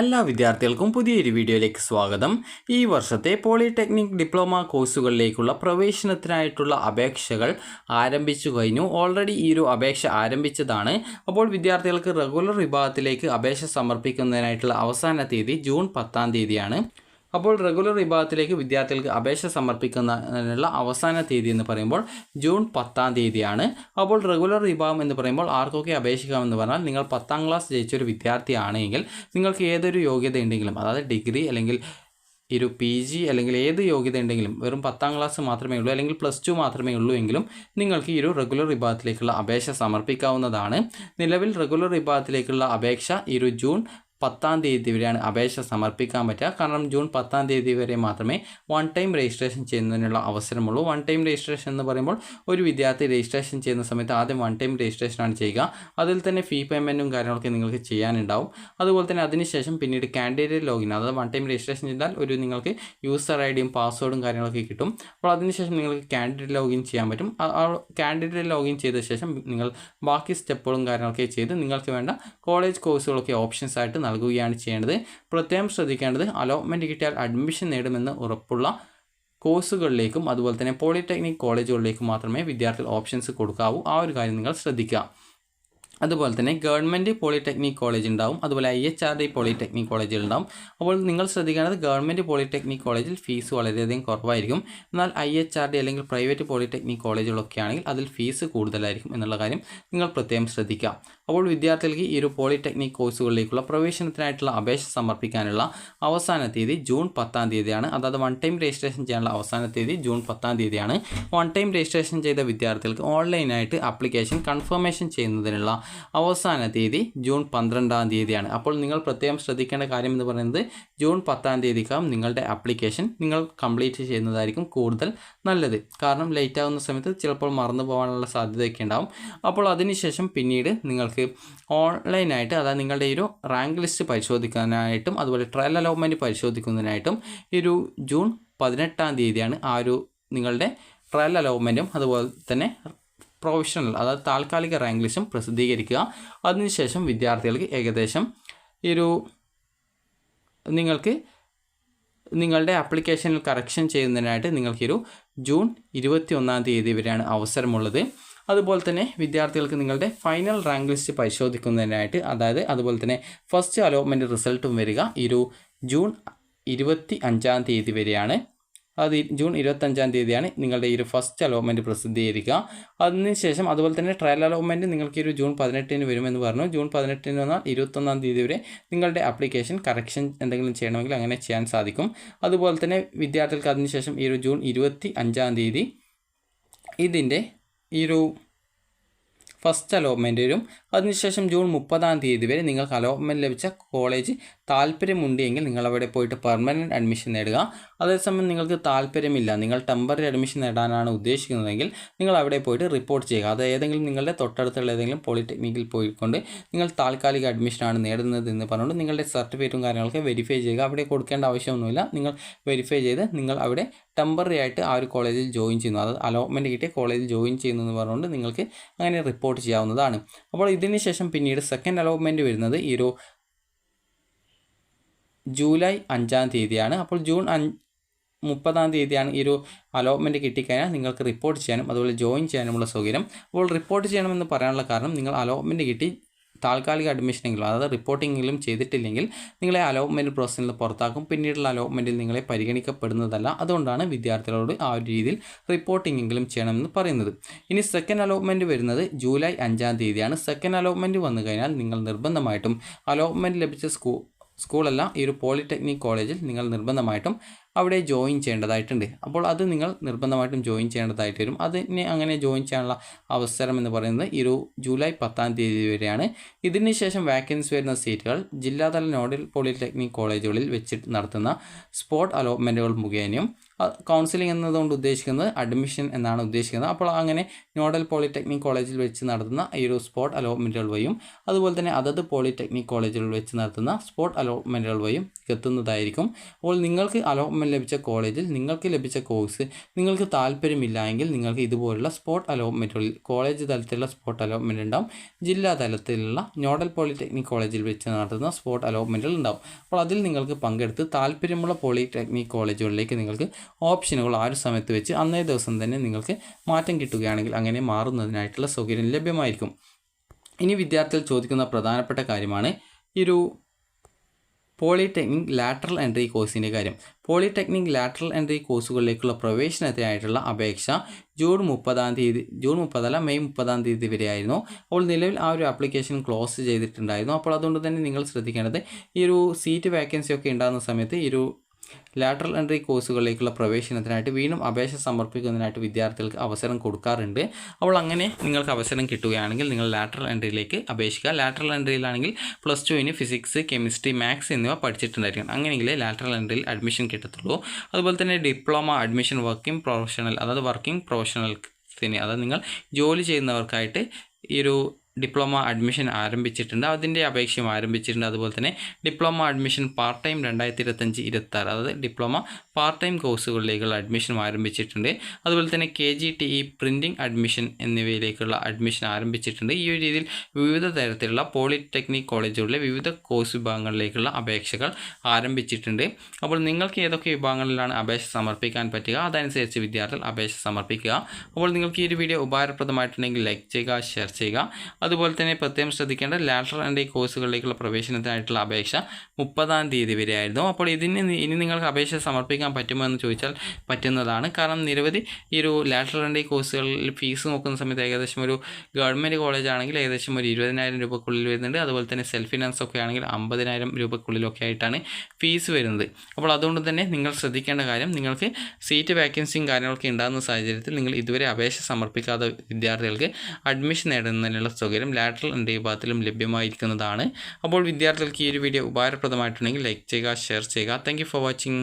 എല്ലാ വിദ്യാർത്ഥികൾക്കും പുതിയൊരു വീഡിയോയിലേക്ക് സ്വാഗതം. ഈ വർഷത്തെ പോളിടെക്നിക് ഡിപ്ലോമ കോഴ്സുകളിലേക്കുള്ള പ്രവേശനത്തിനായിട്ടുള്ള അപേക്ഷകൾ ആരംഭിച്ചു കഴിഞ്ഞു. ഓൾറെഡി ഈ ഒരു അപേക്ഷ ആരംഭിച്ചതാണ്. അപ്പോൾ വിദ്യാർത്ഥികൾക്ക് റെഗുലർ വിഭാഗത്തിലേക്ക് അപേക്ഷ സമർപ്പിക്കുന്നതിനായിട്ടുള്ള അവസാന തീയതി ജൂൺ പത്താം തീയതിയാണ്. അപ്പോൾ റെഗുലർ വിഭാഗത്തിലേക്ക് വിദ്യാർത്ഥികൾക്ക് അപേക്ഷ സമർപ്പിക്കുന്നതിനുള്ള അവസാന തീയതി എന്ന് പറയുമ്പോൾ ജൂൺ പത്താം തീയതിയാണ്. അപ്പോൾ റെഗുലർ വിഭാഗം എന്ന് പറയുമ്പോൾ ആർക്കൊക്കെ അപേക്ഷിക്കാമെന്ന് പറഞ്ഞാൽ നിങ്ങൾ പത്താം ക്ലാസ് ജയിച്ചൊരു വിദ്യാർത്ഥിയാണെങ്കിൽ നിങ്ങൾക്ക് ഏതൊരു യോഗ്യത ഉണ്ടെങ്കിലും അതായത് ഡിഗ്രി അല്ലെങ്കിൽ ഒരു പി ജി അല്ലെങ്കിൽ ഏത് യോഗ്യത ഉണ്ടെങ്കിലും വെറും പത്താം ക്ലാസ് മാത്രമേ ഉള്ളൂ അല്ലെങ്കിൽ പ്ലസ് ടു മാത്രമേ ഉള്ളൂ എങ്കിലും നിങ്ങൾക്ക് ഈ ഒരു റെഗുലർ വിഭാഗത്തിലേക്കുള്ള അപേക്ഷ സമർപ്പിക്കാവുന്നതാണ്. നിലവിൽ റെഗുലർ വിഭാഗത്തിലേക്കുള്ള അപേക്ഷ ഈ ഒരു ജൂൺ പത്താം തീയതി വരെയാണ് അപേക്ഷ സമർപ്പിക്കാൻ പറ്റുക. കാരണം ജൂൺ പത്താം തീയതി വരെ മാത്രമേ വൺ ടൈം രജിസ്ട്രേഷൻ ചെയ്യുന്നതിനുള്ള അവസരമുള്ളൂ. വൺ ടൈം രജിസ്ട്രേഷൻ എന്ന് പറയുമ്പോൾ ഒരു വിദ്യാർത്ഥി രജിസ്ട്രേഷൻ ചെയ്യുന്ന സമയത്ത് ആദ്യം വൺ ടൈം രജിസ്ട്രേഷനാണ് ചെയ്യുക. അതിൽ തന്നെ ഫീ പേയ്മെന്റും കാര്യങ്ങളൊക്കെ നിങ്ങൾക്ക് ചെയ്യാനുണ്ടാവും. അതുപോലെ തന്നെ അതിനുശേഷം പിന്നീട് കാൻഡിഡേറ്റ് ലോഗിൻ അതായത് വൺ ടൈം രജിസ്ട്രേഷൻ ചെയ്താൽ ഒരു നിങ്ങൾക്ക് യൂസർ ഐ ഡിയും പാസ്വേഡും കാര്യങ്ങളൊക്കെ കിട്ടും. അപ്പോൾ അതിനുശേഷം നിങ്ങൾക്ക് കാൻഡിഡേറ്റ് ലോഗിൻ ചെയ്യാൻ പറ്റും. കാൻഡിഡേറ്റ് ലോഗിൻ ചെയ്ത ശേഷം നിങ്ങൾ ബാക്കി സ്റ്റെപ്പുകളും കാര്യങ്ങളൊക്കെ ചെയ്ത് നിങ്ങൾക്ക് വേണ്ട കോളേജ് കോഴ്സുകളൊക്കെ ഓപ്ഷൻസ് ആയിട്ട് നൽകുകയാണ് ചെയ്യേണ്ടത്. പ്രത്യേകം ശ്രദ്ധിക്കേണ്ടത് അലോട്ട്മെന്റ് കിട്ടിയാൽ അഡ്മിഷൻ നേടുമെന്ന് ഉറപ്പുള്ള കോഴ്സുകളിലേക്കും അതുപോലെ തന്നെ പോളിടെക്നിക് കോളേജുകളിലേക്കും മാത്രമേ വിദ്യാർത്ഥികൾ ഓപ്ഷൻസ് കൊടുക്കാവൂ. ആ ഒരു കാര്യം നിങ്ങൾ ശ്രദ്ധിക്കുക. അതുപോലെ തന്നെ ഗവൺമെന്റ് പോളിടെക്നിക് കോളേജ് ഉണ്ടാവും അതുപോലെ I H R D polytechnic കോളേജുകൾ ഉണ്ടാവും. അപ്പോൾ നിങ്ങൾ ശ്രദ്ധിക്കേണ്ടത് ഗവൺമെന്റ് പോളിടെക്നിക് കോളേജിൽ ഫീസ് വളരെയധികം കുറവായിരിക്കും. എന്നാൽ ഐ എച്ച് ആർ ഡി അല്ലെങ്കിൽ പ്രൈവറ്റ് പോളിടെക്നിക് കോളേജുകളൊക്കെ ആണെങ്കിൽ അതിൽ ഫീസ് കൂടുതലായിരിക്കും എന്നുള്ള കാര്യം നിങ്ങൾ പ്രത്യേകം ശ്രദ്ധിക്കുക. അപ്പോൾ വിദ്യാർത്ഥികൾക്ക് ഈ ഒരു പോളിടെക്നിക് കോഴ്സുകളിലേക്കുള്ള പ്രവേശനത്തിനായിട്ടുള്ള അപേക്ഷ സമർപ്പിക്കാനുള്ള അവസാന തീയതി ജൂൺ പത്താം തീയതിയാണ്. അതായത് വൺ ടൈം രജിസ്ട്രേഷൻ ചെയ്യാനുള്ള അവസാന തീയതി ജൂൺ പത്താം തീയതിയാണ്. വൺ ടൈം രജിസ്ട്രേഷൻ ചെയ്ത വിദ്യാർത്ഥികൾക്ക് ഓൺലൈനായിട്ട് ആപ്ലിക്കേഷൻ കൺഫർമേഷൻ ചെയ്യുന്നതിനുള്ള അവസാന തീയതി ജൂൺ പന്ത്രണ്ടാം തീയതിയാണ്. അപ്പോൾ നിങ്ങൾ പ്രത്യേകം ശ്രദ്ധിക്കേണ്ട കാര്യം എന്ന് പറയുന്നത് ജൂൺ പത്താം തീയതിക്കാവും നിങ്ങളുടെ അപ്ലിക്കേഷൻ നിങ്ങൾ കംപ്ലീറ്റ് ചെയ്യുന്നതായിരിക്കും കൂടുതൽ നല്ലത്. കാരണം ലേറ്റ് ആകുന്ന സമയത്ത് ചിലപ്പോൾ മറന്നു പോകാനുള്ള സാധ്യതയൊക്കെ ഉണ്ടാവും. അപ്പോൾ അതിനുശേഷം പിന്നീട് നിങ്ങൾക്ക് ഓൺലൈനായിട്ട് അതായത് നിങ്ങളുടെ ഒരു റാങ്ക് ലിസ്റ്റ് പരിശോധിക്കാനായിട്ടും അതുപോലെ ട്രയൽ അലോട്ട്മെന്റ് പരിശോധിക്കുന്നതിനായിട്ടും ഈ ഒരു ജൂൺ പതിനെട്ടാം തീയതിയാണ് ആ ഒരു നിങ്ങളുടെ ട്രയൽ അലോവ്മെന്റും അതുപോലെ തന്നെ പ്രൊഫഷണൽ അതായത് താൽക്കാലിക റാങ്ക് ലിസ്റ്റും പ്രസിദ്ധീകരിക്കുക. അതിനുശേഷം വിദ്യാർത്ഥികൾക്ക് ഏകദേശം ഈ ഒരു നിങ്ങൾക്ക് നിങ്ങളുടെ ആപ്ലിക്കേഷനിൽ കറക്ഷൻ ചെയ്യുന്നതിനായിട്ട് നിങ്ങൾക്കൊരു ജൂൺ ഇരുപത്തി ഒന്നാം തീയതി വരെയാണ് അവസരമുള്ളത്. അതുപോലെ തന്നെ വിദ്യാർത്ഥികൾക്ക് നിങ്ങളുടെ ഫൈനൽ റാങ്ക് ലിസ്റ്റ് പരിശോധിക്കുന്നതിനായിട്ട് അതായത് അതുപോലെ തന്നെ ഫസ്റ്റ് അലോട്ട്മെന്റ് റിസൾട്ടും വരിക ഒരു ജൂൺ ഇരുപത്തി അഞ്ചാം തീയതി വരെയാണ്. അത് ജൂൺ ഇരുപത്തഞ്ചാം തീയതിയാണ് നിങ്ങളുടെ ഈ ഒരു ഫസ്റ്റ് അലോട്ട്മെന്റ് പ്രസിദ്ധീകരിക്കുക. അതിനുശേഷം അതുപോലെ തന്നെ ട്രയൽ അലോട്ട്മെന്റ് നിങ്ങൾക്ക് ഒരു ജൂൺ പതിനെട്ടിന് വരുമെന്ന് പറഞ്ഞു. ജൂൺ പതിനെട്ടിന് വന്നാൽ ഇരുപത്തൊന്നാം തീയതി വരെ നിങ്ങളുടെ അപ്ലിക്കേഷൻ കറക്ഷൻ എന്തെങ്കിലും ചെയ്യണമെങ്കിൽ അങ്ങനെ ചെയ്യാൻ സാധിക്കും. അതുപോലെ തന്നെ വിദ്യാർത്ഥികൾക്ക് അതിനുശേഷം ഈ ഒരു ജൂൺ ഇരുപത്തി അഞ്ചാം തീയതി ഇതിന്റെ ഈ ഒരു ഫസ്റ്റ് അലോട്ട്മെന്റ് വരും. അതിനുശേഷം ജൂൺ മുപ്പതാം തീയതി വരെ നിങ്ങൾക്ക് അലോട്ട്മെന്റ് ലഭിച്ച കോളേജ് താല്പര്യമുണ്ട് എങ്കിൽ നിങ്ങൾ അവിടെ പോയിട്ട് പെർമനന്റ് അഡ്മിഷൻ നേടുക. അതേസമയം നിങ്ങൾക്ക് താല്പര്യമില്ല നിങ്ങൾ ടെമ്പററി അഡ്മിഷൻ നേടാനാണ് ഉദ്ദേശിക്കുന്നതെങ്കിൽ നിങ്ങൾ അവിടെ പോയിട്ട് റിപ്പോർട്ട് ചെയ്യുക. അത് ഏതെങ്കിലും നിങ്ങളുടെ തൊട്ടടുത്തുള്ള ഏതെങ്കിലും പോളിടെക്നിക്കിൽ പോയിക്കൊണ്ട് നിങ്ങൾ താൽക്കാലിക അഡ്മിഷനാണ് നേടുന്നത് എന്ന് പറഞ്ഞുകൊണ്ട് നിങ്ങളുടെ സർട്ടിഫിക്കറ്റും കാര്യങ്ങളൊക്കെ വെരിഫൈ ചെയ്യുക. അവിടെ കൊടുക്കേണ്ട ആവശ്യമൊന്നുമില്ല. നിങ്ങൾ വെരിഫൈ ചെയ്ത് നിങ്ങൾ അവിടെ ടെമ്പററി ആയിട്ട് ആ ഒരു കോളേജിൽ ജോയിൻ ചെയ്യുന്നു. അത് അലോട്ട്മെന്റ് കിട്ടിയ കോളേജിൽ ജോയിൻ ചെയ്യുന്നു എന്ന് പറഞ്ഞുകൊണ്ട് നിങ്ങൾക്ക് അങ്ങനെ റിപ്പോർട്ട് ചെയ്യാവുന്നതാണ്. അപ്പോൾ ഇതിന് ശേഷം പിന്നീട് സെക്കൻഡ് അലോട്ട്മെന്റ് വരുന്നത് ഈ ഒരു ജൂലൈ അഞ്ചാം തീയതിയാണ്. അപ്പോൾ ജൂൺ അഞ്ച് മുപ്പതാം തീയതിയാണ് ഈ ഒരു അലോട്ട്മെന്റ് കിട്ടിക്കഴിഞ്ഞാൽ നിങ്ങൾക്ക് റിപ്പോർട്ട് ചെയ്യാനും അതുപോലെ ജോയിൻ ചെയ്യാനുമുള്ള സൗകര്യം. അപ്പോൾ റിപ്പോർട്ട് ചെയ്യണമെന്ന് പറയാനുള്ള കാരണം നിങ്ങൾ അലോട്ട്മെന്റ് കിട്ടി താൽക്കാലിക അഡ്മിഷനെങ്കിലും അതായത് റിപ്പോർട്ടിങ്ങെങ്കിലും ചെയ്തിട്ടില്ലെങ്കിൽ നിങ്ങളെ അലോട്ട്മെന്റ് പ്രോസസ്സിൽ നിന്ന് പുറത്താക്കും. പിന്നീടുള്ള അലോട്ട്മെന്റിൽ നിങ്ങളെ പരിഗണിക്കപ്പെടുന്നതല്ല. അതുകൊണ്ടാണ് വിദ്യാർത്ഥികളോട് ആ ഒരു രീതിയിൽ റിപ്പോർട്ടിങ്ങെങ്കിലും ചെയ്യണമെന്ന് പറയുന്നത്. ഇനി സെക്കൻഡ് അലോട്ട്മെന്റ് വരുന്നത് ജൂലൈ അഞ്ചാം തീയതിയാണ്. സെക്കൻഡ് അലോട്ട്മെന്റ് വന്നു കഴിഞ്ഞാൽ നിങ്ങൾ നിർബന്ധമായിട്ടും അലോട്ട്മെന്റ് ലഭിച്ച സ്കൂ സ്കൂളല്ല ഈ ഒരു പോളിടെക്നിക് കോളേജിൽ നിങ്ങൾ നിർബന്ധമായിട്ടും അവിടെ ജോയിൻ ചെയ്യേണ്ടതായിട്ടുണ്ട്. അപ്പോൾ അത് നിങ്ങൾ നിർബന്ധമായിട്ടും ജോയിൻ ചെയ്യേണ്ടതായിട്ട് വരും. അതിനെ അങ്ങനെ ജോയിൻ ചെയ്യാനുള്ള അവസരം എന്ന് പറയുന്നത് ഈ ഒരു ജൂലൈ പത്താം തീയതി വരെയാണ്. ഇതിന് ശേഷം വാക്കൻസി വരുന്ന സീറ്റുകൾ ജില്ലാതല നോഡൽ പോളിടെക്നിക് കോളേജുകളിൽ വെച്ചിട്ട് നടത്തുന്ന സ്പോട്ട് അലോട്ട്മെന്റുകൾ മുഖേനയും കൗൺസിലിംഗ് എന്നതുകൊണ്ട് ഉദ്ദേശിക്കുന്നത് അഡ്മിഷൻ എന്നാണ് ഉദ്ദേശിക്കുന്നത്. അപ്പോൾ അങ്ങനെ നോഡൽ പോളിടെക്നിക് കോളേജിൽ വെച്ച് നടത്തുന്ന ഈ ഒരു സ്പോട്ട് അലോട്ട്മെന്റുകൾ വഴിയും അതുപോലെ തന്നെ അതത് പോളിടെക്നിക് കോളേജുകൾ വെച്ച് നടത്തുന്ന സ്പോട്ട് അലോട്ട്മെന്റുകൾ വഴിയും എത്തുന്നതായിരിക്കും. അപ്പോൾ നിങ്ങൾക്ക് അലോട്ട്മെന്റ് ലഭിച്ച കോളേജിൽ നിങ്ങൾക്ക് ലഭിച്ച കോഴ്സ് നിങ്ങൾക്ക് താല്പര്യമില്ല എങ്കിൽ നിങ്ങൾക്ക് ഇതുപോലുള്ള സ്പോട്ട് അലോട്ട്മെന്റുകളിൽ കോളേജ് തലത്തിലുള്ള സ്പോട്ട് അലോട്ട്മെന്റ് ഉണ്ടാവും. ജില്ലാ തലത്തിലുള്ള നോഡൽ പോളിടെക്നിക് കോളേജിൽ വെച്ച് നടത്തുന്ന സ്പോട്ട് അലോട്ട്മെന്റുകൾ ഉണ്ടാവും. അപ്പോൾ അതിൽ നിങ്ങൾക്ക് പങ്കെടുത്ത് താല്പര്യമുള്ള പോളിടെക്നിക് കോളേജുകളിലേക്ക് നിങ്ങൾക്ക് ഓപ്ഷനുകൾ ആ ഒരു സമയത്ത് വെച്ച് അന്നേ ദിവസം തന്നെ നിങ്ങൾക്ക് മാറ്റം കിട്ടുകയാണെങ്കിൽ അങ്ങനെ മാറുന്നതിനായിട്ടുള്ള സൗകര്യം ലഭ്യമായിരിക്കും. ഇനി വിദ്യാർത്ഥികൾ ചോദിക്കുന്ന പ്രധാനപ്പെട്ട കാര്യമാണ് ഈ ഒരു പോളിടെക്നിക് ലാറ്ററൽ എൻട്രി കോഴ്സിന്റെ കാര്യം. പോളിടെക്നിക് ലാറ്ററൽ എൻട്രി കോഴ്സുകളിലേക്കുള്ള പ്രവേശനത്തിനായിട്ടുള്ള അപേക്ഷ ജൂൺ മുപ്പതാം തീയതി ജൂൺ മുപ്പതല്ല മെയ് മുപ്പതാം തീയതി വരെയായിരുന്നു. അപ്പോൾ നിലവിൽ ആ ഒരു ആപ്ലിക്കേഷൻ ക്ലോസ് ചെയ്തിട്ടുണ്ടായിരുന്നു. അപ്പോൾ അതുകൊണ്ട് തന്നെ നിങ്ങൾ ശ്രദ്ധിക്കേണ്ടത് ഈ ഒരു സീറ്റ് വേക്കൻസി ഒക്കെ ഉണ്ടാകുന്ന സമയത്ത് ഈ ഒരു ലാറ്ററൽ എൻട്രി കോഴ്സുകളിലേക്കുള്ള പ്രവേശനത്തിനായിട്ട് വീണ്ടും അപേക്ഷ സമർപ്പിക്കുന്നതിനായിട്ട് വിദ്യാർത്ഥികൾക്ക് അവസരം കൊടുക്കാറുണ്ട്. അപ്പോൾ അങ്ങനെ നിങ്ങൾക്ക് അവസരം കിട്ടുകയാണെങ്കിൽ നിങ്ങൾ ലാറ്ററൽ എൻട്രിയിലേക്ക് അപേക്ഷിക്കുക. ലാറ്ററൽ എൻട്രിയിലാണെങ്കിൽ പ്ലസ് ടുവിന് ഫിസിക്സ് കെമിസ്ട്രി മാത്സ് എന്നിവ പഠിച്ചിട്ടുണ്ടായിരിക്കണം. അങ്ങനെയെങ്കിലേ ലാറ്ററൽ എൻട്രിയിൽ അഡ്മിഷൻ കിട്ടത്തുള്ളൂ. അതുപോലെ തന്നെ ഡിപ്ലോമ അഡ്മിഷൻ വർക്കിംഗ് പ്രൊഫഷണൽ അതായത് വർക്കിംഗ് പ്രൊഫഷണൽ തന്നെ അതായത് നിങ്ങൾ ജോലി ചെയ്യുന്നവർക്കായിട്ട് ഈ ഒരു ഡിപ്ലോമ അഡ്മിഷൻ ആരംഭിച്ചിട്ടുണ്ട്. അതിന്റെ അപേക്ഷയും ആരംഭിച്ചിട്ടുണ്ട്. അതുപോലെ തന്നെ ഡിപ്ലോമ അഡ്മിഷൻ പാർട്ട് ടൈം രണ്ടായിരത്തി ഇരുപത്തഞ്ച് ഇരുപത്താറ് അതായത് ഡിപ്ലോമ പാർട്ട് ടൈം കോഴ്സുകളിലേക്കുള്ള അഡ്മിഷൻ ആരംഭിച്ചിട്ടുണ്ട്. അതുപോലെ തന്നെ K G T E printing admission എന്നിവയിലേക്കുള്ള admission ആരംഭിച്ചിട്ടുണ്ട്. ഈ ഒരു രീതിയിൽ വിവിധ തരത്തിലുള്ള പോളിടെക്നിക് കോളേജുകളിലെ വിവിധ കോഴ്സ് വിഭാഗങ്ങളിലേക്കുള്ള അപേക്ഷകൾ ആരംഭിച്ചിട്ടുണ്ട്. അപ്പോൾ നിങ്ങൾക്ക് ഏതൊക്കെ വിഭാഗങ്ങളിലാണ് അപേക്ഷ സമർപ്പിക്കാൻ പറ്റുക അതനുസരിച്ച് വിദ്യാർത്ഥികൾ അപേക്ഷ സമർപ്പിക്കുക. അപ്പോൾ നിങ്ങൾക്ക് ഈ ഒരു വീഡിയോ ഉപകാരപ്രദമായിട്ടുണ്ടെങ്കിൽ ലൈക്ക് ചെയ്യുക ഷെയർ ചെയ്യുക. അതുപോലെ തന്നെ പ്രത്യേകം ശ്രദ്ധിക്കേണ്ട ലാറ്റർ ആൻഡ് ഈ കോഴ്സുകളിലേക്കുള്ള പ്രവേശനത്തിനായിട്ടുള്ള അപേക്ഷ മുപ്പതാം തീയതി വരെ ആയിരുന്നു. അപ്പോൾ ഇതിന് ഇനി നിങ്ങൾക്ക് അപേക്ഷ സമർപ്പിക്കാൻ പറ്റുമോ എന്ന് ചോദിച്ചാൽ പറ്റുന്നതാണ്. കാരണം നിരവധി ഈ ഒരു ലാറ്റർ ആൻഡ് ഈ കോഴ്സുകളിൽ ഫീസ് നോക്കുന്ന സമയത്ത് ഏകദേശം ഒരു ഗവൺമെന്റ് കോളേജ് ആണെങ്കിൽ ഏകദേശം ഒരു ഇരുപതിനായിരം രൂപക്കുള്ളിൽ വരുന്നുണ്ട്. അതുപോലെ തന്നെ സെൽഫ് ഫിനാൻസ് ഒക്കെ ആണെങ്കിൽ അമ്പതിനായിരം രൂപക്കുള്ളിലൊക്കെ ആയിട്ടാണ് ഫീസ് വരുന്നത്. അപ്പോൾ അതുകൊണ്ട് തന്നെ നിങ്ങൾ ശ്രദ്ധിക്കേണ്ട കാര്യം നിങ്ങൾക്ക് സീറ്റ് വാക്കൻസിയും കാര്യങ്ങളൊക്കെ ഉണ്ടാകുന്ന സാഹചര്യത്തിൽ നിങ്ങൾ ഇതുവരെ അപേക്ഷ സമർപ്പിക്കാത്ത വിദ്യാർത്ഥികൾക്ക് അഡ്മിഷൻ നേടുന്നതിനുള്ള സൗകര്യം ലാറ്ററൽ വിഭാഗത്തിലും ലഭ്യമായിരിക്കുന്നതാണ്. അപ്പോൾ വിദ്യാർത്ഥികൾക്ക് ഈ ഒരു വീഡിയോ ഉപകാരപ്രദമായിട്ടുണ്ടെങ്കിൽ ലൈക്ക് ചെയ്യുക ഷെയർ ചെയ്യുക. Thank for watching